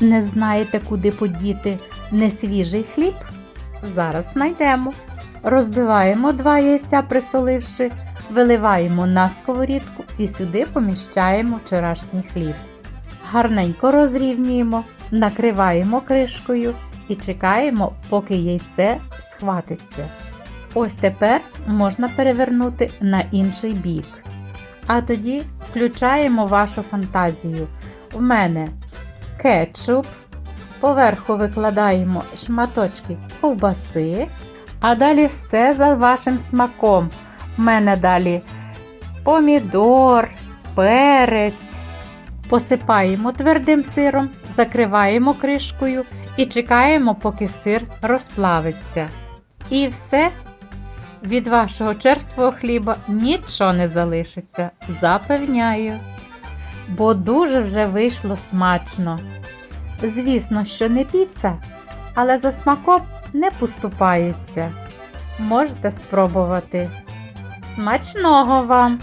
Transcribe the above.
Не знаєте, куди подіти несвіжий хліб? Зараз знайдемо. Розбиваємо два яйця, присоливши, виливаємо на сковорідку і сюди поміщаємо вчорашній хліб. Гарненько розрівнюємо, накриваємо кришкою і чекаємо, поки яйце схватиться. Ось тепер можна перевернути на інший бік. А тоді включаємо вашу фантазію. У мене кетчуп, поверху викладаємо шматочки ковбаси, а далі все за вашим смаком. У мене далі помідор, перець. Посипаємо твердим сиром, закриваємо кришкою і чекаємо, поки сир розплавиться. І все. Від вашого черствого хліба нічого не залишиться, запевняю. Бо дуже вже вийшло смачно. Звісно, що не піца, але за смаком не поступається. Можете спробувати. Смачного вам!